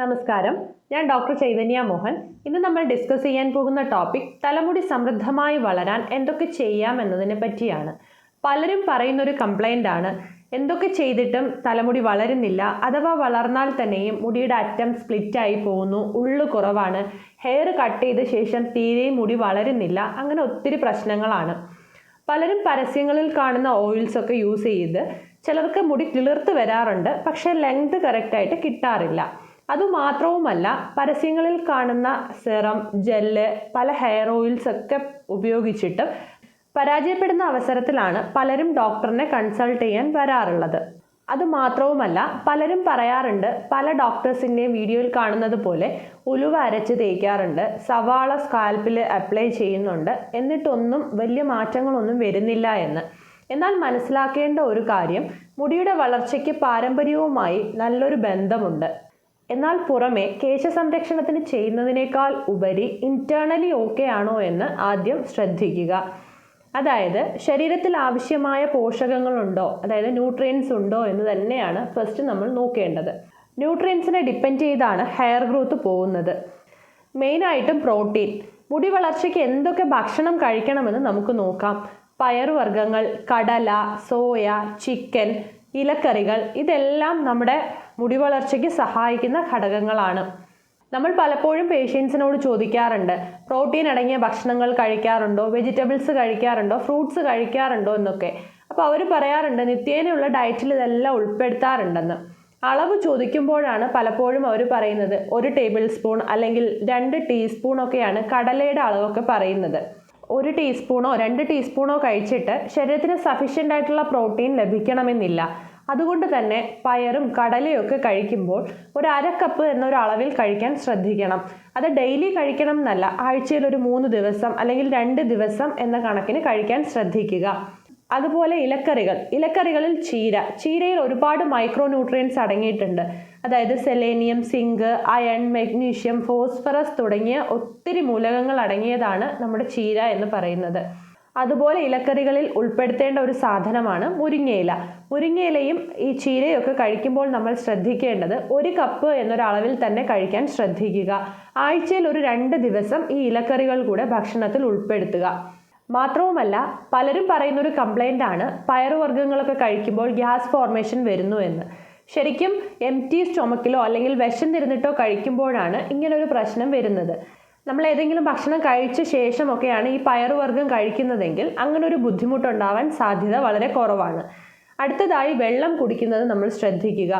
നമസ്കാരം. ഞാൻ ഡോക്ടർ ചൈതന്യ മോഹൻ. ഇന്ന് നമ്മൾ ഡിസ്കസ് ചെയ്യാൻ പോകുന്ന ടോപ്പിക് തലമുടി സമൃദ്ധമായി വളരാൻ എന്തൊക്കെ ചെയ്യാം എന്നതിനെ പറ്റിയാണ്. പലരും പറയുന്ന ഒരു കംപ്ലൈന്റ് ആണ് എന്തൊക്കെ ചെയ്തിട്ടും തലമുടി വളരുന്നില്ല അഥവാ വളർന്നാൽ തന്നെയും മുടിയുടെ അറ്റം സ്പ്ലിറ്റായി പോകുന്നു ഉള്ളു കുറവാണ് ഹെയർ കട്ട് ചെയ്ത ശേഷം തീരെ മുടി വളരുന്നില്ല അങ്ങനെ ഒത്തിരി പ്രശ്നങ്ങളാണ്. പലരും പരസ്യങ്ങളിൽ കാണുന്ന ഓയിൽസൊക്കെ യൂസ് ചെയ്ത് ചിലർക്ക് മുടി കിളിർത്ത് വരാറുണ്ട് പക്ഷേ ലെങ്ത് കറക്റ്റായിട്ട് കിട്ടാറില്ല. അതുമാത്രവുമല്ല പരസ്യങ്ങളിൽ കാണുന്ന സെറം ജെല്ല് പല ഹെയർ ഓയിൽസ് ഒക്കെ ഉപയോഗിച്ചിട്ട് പരാജയപ്പെടുന്ന അവസരത്തിലാണ് പലരും ഡോക്ടറിനെ കൺസൾട്ട് ചെയ്യാൻ വരാറുള്ളത്. അതുമാത്രവുമല്ല പലരും പറയാറുണ്ട് പല ഡോക്ടേഴ്സിന്റെയും വീഡിയോയിൽ കാണുന്നത് പോലെ ഉലുവ അരച്ച് തേക്കാറുണ്ട് സവാള സ്കാൽപ്പിൽ അപ്ലൈ ചെയ്യുന്നുണ്ട് എന്നിട്ടൊന്നും വലിയ മാറ്റങ്ങളൊന്നും വരുന്നില്ല എന്ന്. എന്നാൽ മനസ്സിലാക്കേണ്ട ഒരു കാര്യം മുടിയുടെ വളർച്ചയ്ക്ക് പാരമ്പര്യവുമായി നല്ലൊരു ബന്ധമുണ്ട്. എന്നാൽ പുറമെ കേശ സംരക്ഷണത്തിന് ചെയ്യുന്നതിനേക്കാൾ ഉപരി ഇന്റേണലി ഓക്കെ ആണോ എന്ന് ആദ്യം ശ്രദ്ധിക്കുക. അതായത് ശരീരത്തിൽ ആവശ്യമായ പോഷകങ്ങളുണ്ടോ അതായത് ന്യൂട്രിയൻസ് ഉണ്ടോ എന്ന് തന്നെയാണ് ഫസ്റ്റ് നമ്മൾ നോക്കേണ്ടത്. ന്യൂട്രിയൻസിനെ ഡിപ്പെൻഡ് ചെയ്താണ് ഹെയർ ഗ്രോത്ത് പോകുന്നത്. മെയിനായിട്ടും പ്രോട്ടീൻ മുടി വളർച്ചയ്ക്ക് എന്തൊക്കെ ഭക്ഷണം കഴിക്കണമെന്ന് നമുക്ക് നോക്കാം. പയറുവർഗങ്ങൾ കടല സോയ ചിക്കൻ ഇലക്കറികൾ ഇതെല്ലാം നമ്മുടെ മുടി വളർച്ചയ്ക്ക് സഹായിക്കുന്ന ഘടകങ്ങളാണ്. നമ്മൾ പലപ്പോഴും പേഷ്യൻസിനോട് ചോദിക്കാറുണ്ട് പ്രോട്ടീൻ അടങ്ങിയ ഭക്ഷണങ്ങൾ കഴിക്കാറുണ്ടോ? വെജിറ്റബിൾസ് കഴിക്കാറുണ്ടോ? ഫ്രൂട്ട്സ് കഴിക്കാറുണ്ടോ? എന്നൊക്കെ. അപ്പോൾ അവർ പറയാറുണ്ട് നിത്യേനയുള്ള ഡയറ്റിൽ ഇതെല്ലാം ഉൾപ്പെടുത്താറുണ്ടെന്ന്. അളവ് ചോദിക്കുമ്പോഴാണ് പലപ്പോഴും അവർ പറയുന്നത് ഒരു ടേബിൾ സ്പൂൺ അല്ലെങ്കിൽ രണ്ട് ടീസ്പൂൺ ഒക്കെയാണ് കടലയുടെ അളവൊക്കെ പറയുന്നത്. ഒരു ടീസ്പൂണോ രണ്ട് ടീസ്പൂണോ കഴിച്ചിട്ട് ശരീരത്തിന് സഫീഷ്യന്റ് ആയിട്ടുള്ള പ്രോട്ടീൻ ലഭിക്കണമെന്നില്ല. അതുകൊണ്ട് തന്നെ പയറും കടലയൊക്കെ കഴിക്കുമ്പോൾ ഒരു അര കപ്പ് എന്നൊരു അളവിൽ കഴിക്കാൻ ശ്രദ്ധിക്കണം. അത് ഡെയിലി കഴിക്കണം എന്നല്ല ആഴ്ചയിൽ ഒരു മൂന്ന് ദിവസം അല്ലെങ്കിൽ രണ്ട് ദിവസം എന്ന കണക്കിന് കഴിക്കാൻ ശ്രദ്ധിക്കുക. അതുപോലെ ഇലക്കറികൾ. ഇലക്കറികളിൽ ചീര. ചീരയിൽ ഒരുപാട് മൈക്രോ ന്യൂട്രിയൻസ് അടങ്ങിയിട്ടുണ്ട്. അതായത് selenium zinc iron magnesium phosphorus തുടങ്ങിയ ഒത്തിരി മൂലകങ്ങൾ അടങ്ങിയതാണ് നമ്മുടെ ചീര എന്ന് പറയുന്നത്. അതുപോലെ ഇലക്കറികളിൽ ഉൾപ്പെടുത്തേണ്ട ഒരു സാധനമാണ് മുരിങ്ങയില. മുരിങ്ങയിലയും ഈ ചീരയൊക്കെ കഴിക്കുമ്പോൾ നമ്മൾ ശ്രദ്ധിക്കേണ്ടത് ഒരു കപ്പ് എന്നൊരളവിൽ തന്നെ കഴിക്കാൻ ശ്രദ്ധിക്കുക. ആഴ്ചയിൽ ഒരു രണ്ട് ദിവസം ഈ ഇലക്കറികൾ കൂടെ ഭക്ഷണത്തിൽ ഉൾപ്പെടുത്തുക. മാത്രവുമല്ല പലരും പറയുന്നൊരു കംപ്ലൈന്റ് ആണ് പയറുവർഗങ്ങളൊക്കെ കഴിക്കുമ്പോൾ ഗ്യാസ് ഫോർമേഷൻ വരുന്നു എന്ന്. ശരിക്കും എം ടി സ്റ്റൊമക്കിലോ അല്ലെങ്കിൽ വിഷം തിരുന്നിട്ടോ കഴിക്കുമ്പോഴാണ് ഇങ്ങനൊരു പ്രശ്നം വരുന്നത്. നമ്മൾ ഏതെങ്കിലും ഭക്ഷണം കഴിച്ച ശേഷമൊക്കെയാണ് ഈ പയറുവർഗം കഴിക്കുന്നതെങ്കിൽ അങ്ങനെ ഒരു ബുദ്ധിമുട്ടുണ്ടാവാൻ സാധ്യത വളരെ കുറവാണ്. അടുത്തതായി വെള്ളം കുടിക്കുന്നത് നമ്മൾ ശ്രദ്ധിക്കുക.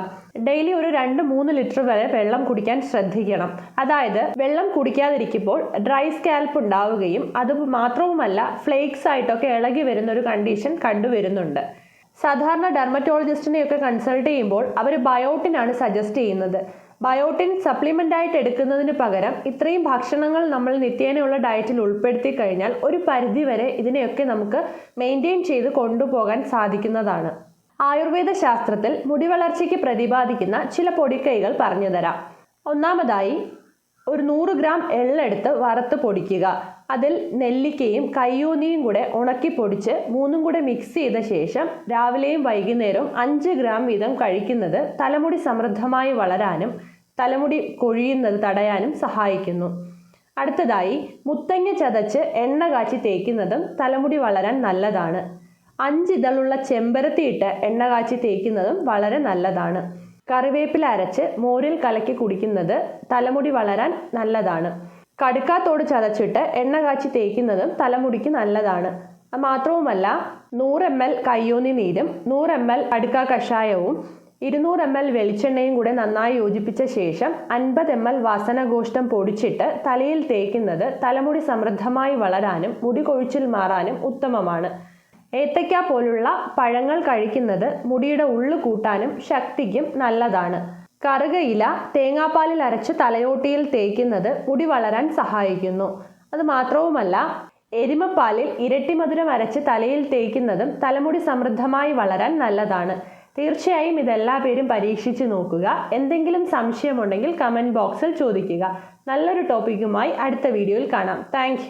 ഡെയിലി ഒരു രണ്ട് മൂന്ന് ലിറ്റർ വരെ വെള്ളം കുടിക്കാൻ ശ്രദ്ധിക്കണം. അതായത് വെള്ളം കുടിക്കാതിരിക്കുമ്പോൾ ഡ്രൈ സ്കാൽപ്പ് ഉണ്ടാവുകയും അത് മാത്രവുമല്ല ഫ്ലേക്സ് ആയിട്ടൊക്കെ ഇളകി വരുന്ന ഒരു കണ്ടീഷൻ കണ്ടുവരുന്നുണ്ട്. സാധാരണ ഡെർമറ്റോളജിസ്റ്റിനെയൊക്കെ കൺസൾട്ട് ചെയ്യുമ്പോൾ അവർ ബയോട്ടിനാണ് സജസ്റ്റ് ചെയ്യുന്നത്. ബയോട്ടിൻ സപ്ലിമെന്റ് ആയിട്ട് എടുക്കുന്നതിന് പകരം ഇത്രയും ഭക്ഷണങ്ങൾ നമ്മൾ നിത്യേനയുള്ള ഡയറ്റിൽ ഉൾപ്പെടുത്തി കഴിഞ്ഞാൽ ഒരു പരിധിവരെ ഇതിനെയൊക്കെ നമുക്ക് മെയിന്റെയിൻ ചെയ്ത് കൊണ്ടുപോകാൻ സാധിക്കുന്നതാണ്. ആയുർവേദ ശാസ്ത്രത്തിൽ മുടി വളർച്ചയ്ക്ക് പ്രതിപാദിക്കുന്ന ചില പൊടിക്കൈകൾ പറഞ്ഞുതരാം ഒന്നാമതായി ഒരു നൂറ് ഗ്രാം എള്ളെടുത്ത് വറുത്ത് പൊടിക്കുക. അതിൽ നെല്ലിക്കയും കയ്യൂന്നിയും കൂടെ ഉണക്കി പൊടിച്ച് മൂന്നും കൂടെ മിക്സ് ചെയ്ത ശേഷം രാവിലെയും വൈകുന്നേരവും അഞ്ച് ഗ്രാം വീതം കഴിക്കുന്നത് തലമുടി സമൃദ്ധമായി വളരാനും തലമുടി കൊഴിയുന്നത് തടയാനും സഹായിക്കുന്നു. അടുത്തതായി മുത്തങ്ങ ചതച്ച് എണ്ണ കാച്ചി തേക്കുന്നതും തലമുടി വളരാൻ നല്ലതാണ്. അഞ്ചിതളുള്ള ചെമ്പരത്തിയിട്ട് എണ്ണ കാച്ചി തേക്കുന്നതും വളരെ നല്ലതാണ്. കറിവേപ്പില അരച്ച് മോരിൽ കലക്കി കുടിക്കുന്നത് തലമുടി വളരാൻ നല്ലതാണ്. കടുക്കാത്തോട് ചതച്ചിട്ട് എണ്ണ കാച്ചി തേക്കുന്നതും തലമുടിക്ക് നല്ലതാണ്. മാത്രവുമല്ല നൂറ് എം എൽ കയ്യോന്നി നീരും നൂറ് എം എൽ അടുക്ക കഷായവും ഇരുന്നൂറ് എം എൽ വെളിച്ചെണ്ണയും കൂടെ നന്നായി യോജിപ്പിച്ച ശേഷം അൻപത് എം എൽ വാസനഗോഷ്ടം പൊടിച്ചിട്ട് തലയിൽ തേക്കുന്നത് തലമുടി സമൃദ്ധമായി വളരാനും മുടി കൊഴിച്ചിൽ മാറാനും ഉത്തമമാണ്. ഏത്തയ്ക്ക പോലുള്ള പഴങ്ങൾ കഴിക്കുന്നത് മുടിയുടെ ഉള്ളു കൂട്ടാനും ശക്തിക്കും നല്ലതാണ്. കറുകയില തേങ്ങാപ്പാലിൽ അരച്ച് തലയോട്ടിയിൽ തേക്കുന്നത് മുടി വളരാൻ സഹായിക്കുന്നു. അത് മാത്രവുമല്ല എരുമപ്പാലിൽ ഇരട്ടി മധുരം അരച്ച് തലയിൽ തേക്കുന്നതും തലമുടി സമൃദ്ധമായി വളരാൻ നല്ലതാണ്. തീർച്ചയായും ഇതെല്ലാ പേരും പരീക്ഷിച്ച് നോക്കുക. എന്തെങ്കിലും സംശയമുണ്ടെങ്കിൽ കമന്റ് ബോക്സിൽ ചോദിക്കുക. നല്ലൊരു ടോപ്പിക്കുമായി അടുത്ത വീഡിയോയിൽ കാണാം. താങ്ക്